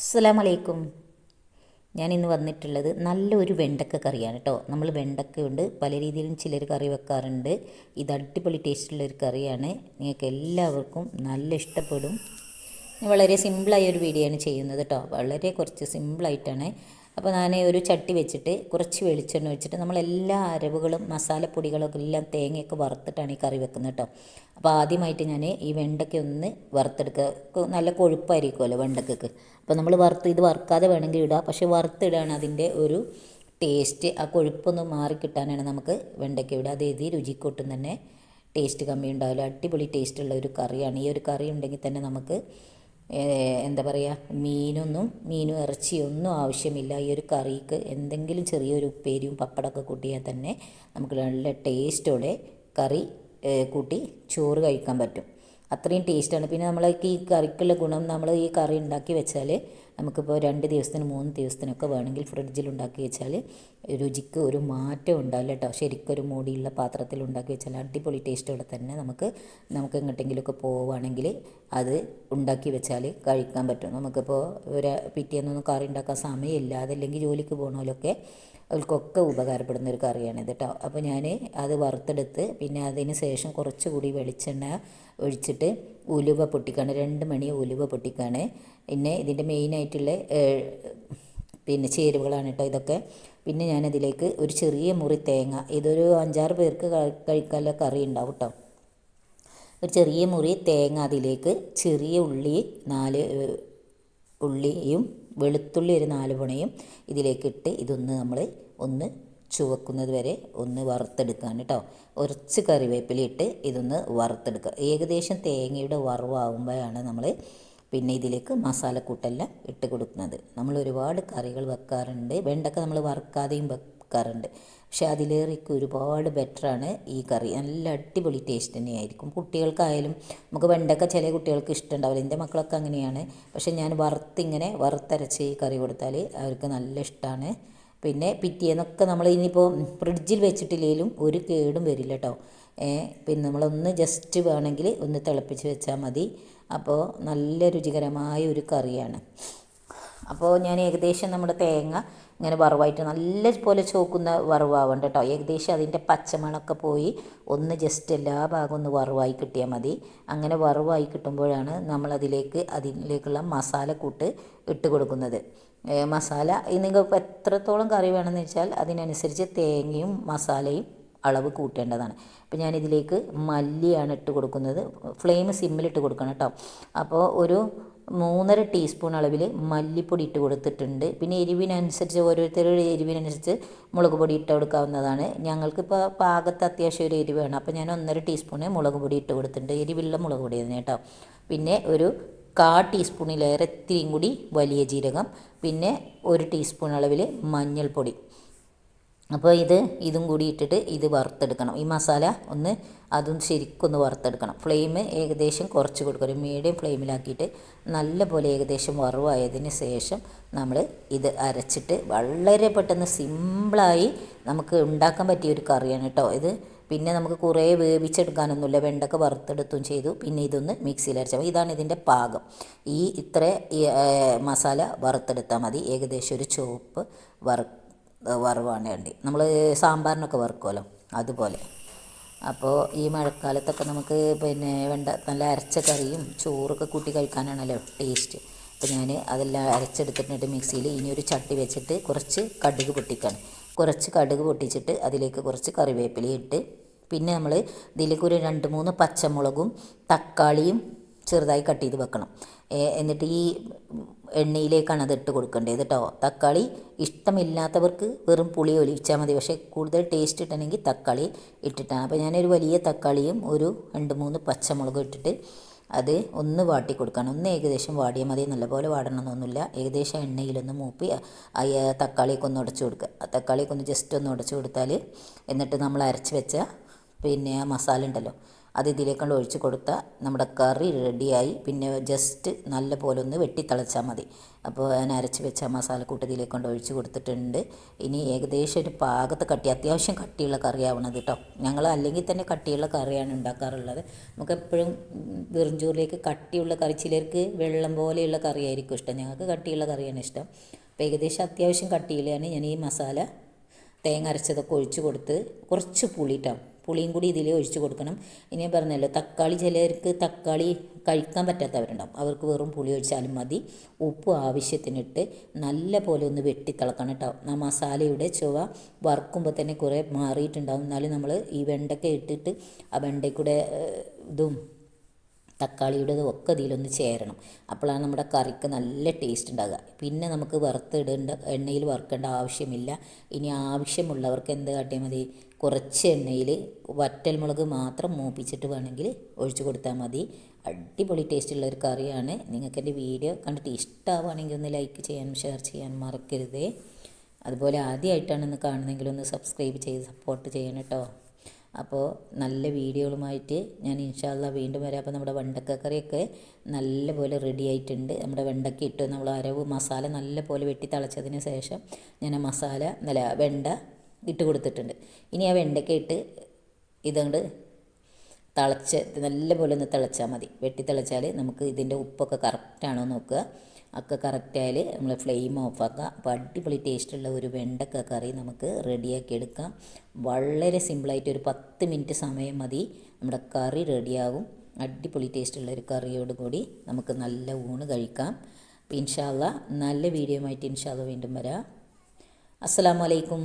അസ്സലാമലൈക്കും. ഞാൻ ഇന്ന് വന്നിട്ടുള്ളത് നല്ലൊരു വെണ്ടക്ക കറിയാണ് കേട്ടോ നമ്മൾ വെണ്ടക്ക കൊണ്ട് പല രീതിയിലും ചിലർ കറി വെക്കാറുണ്ട്. ഇത് അടിപൊളി ടേസ്റ്റുള്ള ഒരു കറിയാണ്. നിങ്ങൾക്ക് എല്ലാവർക്കും നല്ല ഇഷ്ടപ്പെടും. വളരെ സിമ്പിളായ ഒരു വീഡിയോ ആണ് ചെയ്യുന്നത് കേട്ടോ വളരെ കുറച്ച് സിമ്പിളായിട്ടാണ് അപ്പോൾ ഞാൻ ഒരു ചട്ടി വെച്ചിട്ട് കുറച്ച് വെളിച്ചെണ്ണ വെച്ചിട്ട് നമ്മൾ എല്ലാ അരവുകളും മസാലപ്പൊടികളൊക്കെ എല്ലാം തേങ്ങയൊക്കെ വറുത്തിട്ടാണ് ഈ കറി വെക്കുന്നത് കേട്ടോ അപ്പോൾ ആദ്യമായിട്ട് ഞാൻ ഈ വെണ്ടയ്ക്ക ഒന്ന് വറുത്തെടുക്കുക. നല്ല കൊഴുപ്പായിരിക്കുമല്ലോ വെണ്ടയ്ക്കക്ക്. അപ്പോൾ നമ്മൾ വറുത്ത് ഇത് വറുക്കാതെ വേണമെങ്കിൽ ഇടാം. പക്ഷേ വറുത്തിടാണ് അതിന്റെ ഒരു ടേസ്റ്റ്. ആ കൊഴുപ്പൊന്ന് മാറിക്കിട്ടാനാണ് നമുക്ക് വെണ്ടയ്ക്ക ഇടുക. അത് എഴുതി രുചിക്കൊട്ടും തന്നെ ടേസ്റ്റ് കമ്മി ഉണ്ടാവില്ല അടിപൊളി ടേസ്റ്റുള്ള ഒരു കറിയാണ്. ഈ ഒരു കറി ഉണ്ടെങ്കിൽ തന്നെ നമുക്ക് എന്താ പറയുക മീനൊന്നും മീനും ഇറച്ചിയൊന്നും ആവശ്യമില്ല. ഈ ഒരു കറിക്ക് എന്തെങ്കിലും ചെറിയൊരു ഉപ്പേരിയും പപ്പടമൊക്കെ കൂട്ടിയാൽ തന്നെ നമുക്ക് നല്ല ടേസ്റ്റോടെ കറി കൂട്ടി ചോറ് കഴിക്കാൻ പറ്റും. അത്രയും ടേസ്റ്റാണ്. പിന്നെ നമ്മളൊക്കെ ഈ കറിക്കുള്ള ഗുണം നമ്മൾ ഈ കറി ഉണ്ടാക്കി വെച്ചാൽ നമുക്കിപ്പോൾ രണ്ട് ദിവസത്തിന് മൂന്ന് ദിവസത്തിനൊക്കെ വേണമെങ്കിൽ ഫ്രിഡ്ജിൽ ഉണ്ടാക്കി വെച്ചാൽ രുചിക്ക് ഒരു മാറ്റം ഉണ്ടാവില്ല കേട്ടോ ശരിക്കും ഒരു മൂടിയുള്ള പാത്രത്തിൽ ഉണ്ടാക്കി വെച്ചാൽ അടിപൊളി ടേസ്റ്റോടെ തന്നെ നമുക്ക് നമുക്ക് എങ്ങോട്ടെങ്കിലുമൊക്കെ പോവുകയാണെങ്കിൽ അത് ഉണ്ടാക്കി വെച്ചാൽ കഴിക്കാൻ പറ്റും. നമുക്കിപ്പോൾ ഒരു പിറ്റേന്നൊന്നും കറി ഉണ്ടാക്കാൻ സമയമില്ല. അതല്ലെങ്കിൽ ജോലിക്ക് പോകണമല്ലൊക്കെ അവർക്കൊക്കെ ഉപകാരപ്പെടുന്ന ഒരു കറിയാണിത് കേട്ടോ അപ്പോൾ ഞാൻ അത് വറുത്തെടുത്ത് പിന്നെ അതിന് ശേഷം കുറച്ചുകൂടി വെളിച്ചെണ്ണ ഒഴിച്ചിട്ട് ഉലുവ പൊട്ടിക്കാണ് രണ്ട് മണി ഉലുവ പൊട്ടിക്കാണ്. പിന്നെ ഇതിന്റെ മെയിനായിട്ടുള്ള പിന്നെ ചേരുവകളാണ് കേട്ടോ ഇതൊക്കെ. പിന്നെ ഞാനതിലേക്ക് ഒരു ചെറിയ മുറി തേങ്ങ ഇതൊരു അഞ്ചാറ് പേർക്ക് കഴിക്കാനുള്ള കറി ഉണ്ടാവും കേട്ടോ. ഒരു ചെറിയ മുറി തേങ്ങ അതിലേക്ക് ചെറിയ ഉള്ളി നാല് ഉള്ളിയും വെളുത്തുള്ളി ഒരു നാല് പുണയും ഇതിലേക്കിട്ട് ഇതൊന്ന് നമ്മൾ ഒന്ന് ചുവക്കുന്നത് വരെ ഒന്ന് വറുത്തെടുക്കുകയാണ് കേട്ടോ. കുറച്ച് കറിവേപ്പില ഇട്ട് ഇതൊന്ന് വറുത്തെടുക്കുക. ഏകദേശം തേങ്ങയുടെ വറവാകുമ്പോഴാണ് നമ്മൾ പിന്നെ ഇതിലേക്ക് മസാലക്കൂട്ടെല്ലാം ഇട്ട് കൊടുക്കുന്നത്. നമ്മൾ ഒരുപാട് കറികൾ വെക്കാറുണ്ട്. വെണ്ടക്ക നമ്മൾ വറുക്കാതെയും വെക്കാറുണ്ട്. പക്ഷെ അതിലേറെയൊക്കെ ഒരുപാട് ബെറ്ററാണ് ഈ കറി. നല്ല അടിപൊളി ടേസ്റ്റ് തന്നെയായിരിക്കും. കുട്ടികൾക്കായാലും നമുക്ക് വെണ്ടക്ക ചില കുട്ടികൾക്ക് ഇഷ്ടമുണ്ടാവില്ല. എന്റെ മക്കളൊക്കെ അങ്ങനെയാണ്. പക്ഷെ ഞാൻ വറുത്തിങ്ങനെ വറുത്തരച്ച് ഈ കറി കൊടുത്താൽ അവർക്ക് നല്ല ഇഷ്ടമാണ്. പിന്നെ പിറ്റേന്നൊക്കെ നമ്മൾ ഇനിയിപ്പോൾ ഫ്രിഡ്ജിൽ വെച്ചിട്ടില്ലെങ്കിലും ഒരു കേടും വരില്ല കേട്ടോ പിന്നെ നമ്മളൊന്ന് ജസ്റ്റ് വേണമെങ്കിൽ ഒന്ന് തിളപ്പിച്ച് വെച്ചാൽ മതി. അപ്പോൾ നല്ല രുചികരമായ ഒരു കറിയാണ്. അപ്പോൾ ഞാൻ ഏകദേശം നമ്മുടെ തേങ്ങ ഇങ്ങനെ വറവായിട്ട് നല്ല പോലെ ചോക്കുന്ന വറവാവണ്ട കേട്ടോ ഏകദേശം അതിന്റെ പച്ചമണമൊക്കെ പോയി ഒന്ന് ജസ്റ്റ് എല്ലാ ഭാഗവും ഒന്ന് വറവായി കിട്ടിയാൽ മതി. അങ്ങനെ വറവായി കിട്ടുമ്പോഴാണ് നമ്മളതിലേക്ക് അതിലേക്കുള്ള മസാലക്കൂട്ട് ഇട്ട് കൊടുക്കുന്നത്. മസാല നിങ്ങൾക്ക് എത്രത്തോളം കറി വേണമെന്ന് വെച്ചാൽ അതിനനുസരിച്ച് തേങ്ങയും മസാലയും അളവ് കൂട്ടേണ്ടതാണ്. അപ്പോൾ ഞാനിതിലേക്ക് മല്ലിയാണ് ഇട്ട് കൊടുക്കുന്നത്. ഫ്ലെയിം സിമ്മിലിട്ട് കൊടുക്കണം കേട്ടോ അപ്പോൾ ഒരു മൂന്നര ടീസ്പൂൺ അളവിൽ മല്ലിപ്പൊടി ഇട്ട് കൊടുത്തിട്ടുണ്ട്. പിന്നെ എരിവിനനുസരിച്ച് ഓരോരുത്തരുടെ എരിവിനനുസരിച്ച് മുളക് പൊടി ഇട്ട് കൊടുക്കാവുന്നതാണ്. ഞങ്ങൾക്കിപ്പോൾ പാകത്ത് അത്യാവശ്യം ഒരു എരിവ് വേണം. അപ്പോൾ ഞാൻ ഒന്നര ടീസ്പൂണ് മുളക് പൊടി ഇട്ട് കൊടുത്തിട്ടുണ്ട്. എരിവുള്ള മുളക് പൊടി തന്നെ കേട്ടോ. പിന്നെ ഒരു കാ ടീസ്പൂണിലേറെ ഇത്തിരിയും കൂടി വലിയ ജീരകം. പിന്നെ ഒരു ടീസ്പൂൺ അളവിൽ മഞ്ഞൾപ്പൊടി. അപ്പോൾ ഇത് ഇതും കൂടി ഇട്ടിട്ട് ഇത് വറുത്തെടുക്കണം. ഈ മസാല ഒന്ന് അതും ശരിക്കൊന്ന് വറുത്തെടുക്കണം. ഫ്ലെയിം ഏകദേശം കുറച്ച് കൊടുക്കണം മീഡിയം ഫ്ലെയിമിലാക്കിയിട്ട് നല്ല പോലെ ഏകദേശം വറവായതിന് ശേഷം നമ്മൾ ഇത് അരച്ചിട്ട് വളരെ പെട്ടെന്ന് സിമ്പിളായി നമുക്ക് ഉണ്ടാക്കാൻ പറ്റിയ ഒരു കറിയാണ് കേട്ടോ ഇത്. പിന്നെ നമുക്ക് കുറേ വേവിച്ചെടുക്കാനൊന്നുമില്ല. വെണ്ടക്ക വറുത്തെടുത്തും ചെയ്തു. പിന്നെ ഇതൊന്ന് മിക്സിയിൽ അരച്ചാൽ ഇതാണ് ഇതിന്റെ പാകം. ഈ ഇത്ര മസാല വറുത്തെടുത്താൽ മതി. ഏകദേശം ഒരു ചുവപ്പ് വറ വറവാണ് വേണ്ടി നമ്മൾ സാമ്പാറിനൊക്കെ വറുക്കുമല്ലോ അതുപോലെ. അപ്പോൾ ഈ മഴക്കാലത്തൊക്കെ നമുക്ക് പിന്നെ വേണ്ട നല്ല അരച്ച കറിയും ചോറൊക്കെ കൂട്ടി കഴിക്കാനാണല്ലോ ടേസ്റ്റ്. അപ്പോൾ ഞാൻ അതെല്ലാം അരച്ചെടുത്തിട്ടുണ്ട് മിക്സിയിൽ ഇനി ഒരു ചട്ടി വെച്ചിട്ട് കുറച്ച് കടുക് പൊട്ടിക്കാണ്. കുറച്ച് കടുക് പൊട്ടിച്ചിട്ട് അതിലേക്ക് കുറച്ച് കറിവേപ്പില ഇട്ട് പിന്നെ നമ്മൾ ഇതിലേക്ക് ഒരു രണ്ട് മൂന്ന് പച്ചമുളകും തക്കാളിയും ചെറുതായി കട്ട് ചെയ്ത് വെക്കണം. എന്നിട്ട് ഈ എണ്ണയിലേക്കാണ് അത് ഇട്ട് കൊടുക്കേണ്ടത് കേട്ടോ തക്കാളി ഇഷ്ടമില്ലാത്തവർക്ക് വെറും പുളി ഒലിച്ചാൽ മതി. പക്ഷേ കൂടുതൽ ടേസ്റ്റ് ഇട്ടണമെങ്കിൽ തക്കാളി ഇട്ടിട്ടാണ്. അപ്പോൾ ഞാനൊരു വലിയ തക്കാളിയും ഒരു രണ്ട് മൂന്ന് പച്ചമുളകും ഇട്ടിട്ട് അത് ഒന്ന് വാട്ടി കൊടുക്കണം. ഒന്ന് ഏകദേശം വാടിയാൽ മതി. നല്ലപോലെ വാടണമെന്നൊന്നുമില്ല. ഏകദേശം എണ്ണയിലൊന്ന് മൂപ്പി തക്കാളിയൊക്കെ ഒന്ന് ഉടച്ചു കൊടുക്കുക. തക്കാളിയൊക്കെ ഒന്ന് ജസ്റ്റ് ഒന്ന് ഉടച്ചു കൊടുത്താൽ എന്നിട്ട് നമ്മൾ അരച്ച് വെച്ച പിന്നെ ആ മസാല ഉണ്ടല്ലോ അത് ഇതിലേക്കൊണ്ട് ഒഴിച്ച് കൊടുത്താൽ നമ്മുടെ കറി റെഡിയായി. പിന്നെ ജസ്റ്റ് നല്ല പോലെ ഒന്ന് വെട്ടി തിളച്ചാൽ മതി. അപ്പോൾ ഞാൻ അരച്ച് വെച്ച മസാലക്കൂട്ട് ഇതിലേക്കൊണ്ട് ഒഴിച്ച് കൊടുത്തിട്ടുണ്ട്. ഇനി ഏകദേശം ഒരു പാകത്ത് കട്ടി അത്യാവശ്യം കട്ടിയുള്ള കറിയാവണത് കേട്ടോ ഞങ്ങൾ അല്ലെങ്കിൽ തന്നെ കട്ടിയുള്ള കറിയാണ് ഉണ്ടാക്കാറുള്ളത്. നമുക്ക് എപ്പോഴും വെറും കട്ടിയുള്ള കറി ചിലർക്ക് വെള്ളം പോലെയുള്ള കറിയായിരിക്കും ഇഷ്ടം. ഞങ്ങൾക്ക് കട്ടിയുള്ള കറിയാണ് ഇഷ്ടം. അപ്പോൾ ഏകദേശം അത്യാവശ്യം കട്ടിയിലാണ് ഞാൻ ഈ മസാല തേങ്ങ അരച്ചതൊക്കെ ഒഴിച്ച് കൊടുത്ത് കുറച്ച് പുളി ഇട്ടാം പുളിയും കൂടി ഇതിൽ ഒഴിച്ച് കൊടുക്കണം. ഇനി പറഞ്ഞല്ലോ തക്കാളി ചിലർക്ക് തക്കാളി കഴിക്കാൻ പറ്റാത്തവരുണ്ടാവും. അവർക്ക് വെറും പുളി ഒഴിച്ചാലും മതി. ഉപ്പ് ആവശ്യത്തിനിട്ട് നല്ല പോലെ ഒന്ന് വെട്ടി തിളക്കണം കേട്ടോ. ആ മസാലയുടെ ചുവ വറുക്കുമ്പോൾ തന്നെ കുറേ മാറിയിട്ടുണ്ടാവും. എന്നാലും നമ്മൾ ഈ വെണ്ടയ്ക്ക ഇട്ടിട്ട് ആ വെണ്ടയ്ക്കൂടെ ഇതും തക്കാളിയുടേതും ഒക്കെ ഇതിലൊന്ന് ചേരണം. അപ്പോഴാണ് നമ്മുടെ കറിക്ക് നല്ല ടേസ്റ്റ് ഉണ്ടാകുക പിന്നെ നമുക്ക് വറുത്തിടേണ്ട എണ്ണയിൽ വറുക്കേണ്ട ആവശ്യമില്ല. ഇനി ആവശ്യമുള്ളവർക്ക് എന്ത് കാട്ടിയാൽ മതി? കുറച്ച് എണ്ണയിൽ വറ്റൽമുളക് മാത്രം മൂപ്പിച്ചിട്ട് വേണമെങ്കിൽ ഒഴിച്ചു കൊടുത്താൽ മതി. അടിപൊളി ടേസ്റ്റുള്ള ഒരു കറിയാണ്. നിങ്ങൾക്ക് എന്റെ വീഡിയോ കണ്ടിട്ട് ഇഷ്ടമാവുകയാണെങ്കിൽ ഒന്ന് ലൈക്ക് ചെയ്യാനും ഷെയർ ചെയ്യാനും മറക്കരുതേ. അതുപോലെ ആദ്യമായിട്ടാണ് ഇന്ന് കാണുന്നതെങ്കിൽ ഒന്ന് സബ്സ്ക്രൈബ് ചെയ്ത് സപ്പോർട്ട് ചെയ്യണം കേട്ടോ. അപ്പോൾ നല്ല വീഡിയോകളുമായിട്ട് ഞാൻ ഇൻഷാല്ല വീണ്ടും വരാം. അപ്പോൾ നമ്മുടെ വെണ്ടക്ക കറിയൊക്കെ നല്ലപോലെ റെഡി ആയിട്ടുണ്ട്. നമ്മുടെ വെണ്ടക്ക ഇട്ട്. നമ്മൾ അരവ് മസാല നല്ലപോലെ വെട്ടി തിളച്ചതിന് ശേഷം ഞാൻ ആ മസാല നല്ല വെണ്ട ഇട്ട് കൊടുത്തിട്ടുണ്ട്. ഇനി ആ വെണ്ടയ്ക്ക ഇട്ട് ഇതുകൊണ്ട് തിളച്ച് നല്ലപോലെ ഒന്ന് തിളച്ചാൽ മതി. വെട്ടി തിളച്ചാൽ നമുക്ക് ഇതിന്റെ ഉപ്പൊക്കെ കറക്റ്റാണോ നോക്കുക. ഒക്കെ കറക്റ്റായാൽ നമ്മൾ ഫ്ലെയിം ഓഫാക്കുക അപ്പോൾ അടിപൊളി ടേസ്റ്റുള്ള ഒരു വെണ്ടക്ക കറി നമുക്ക് റെഡിയാക്കി എടുക്കാം. വളരെ സിമ്പിളായിട്ട് ഒരു പത്ത് മിനിറ്റ് സമയം മതി. നമ്മുടെ കറി റെഡിയാകും അടിപൊളി ടേസ്റ്റുള്ള ഒരു കറിയോട് കൂടി നമുക്ക് നല്ല ഊണ് കഴിക്കാം. ഇൻഷാല്ല നല്ല വീഡിയോ ആയിട്ട് ഇൻഷാല്ല വീണ്ടും വരാം. അസ്സാം വലൈക്കും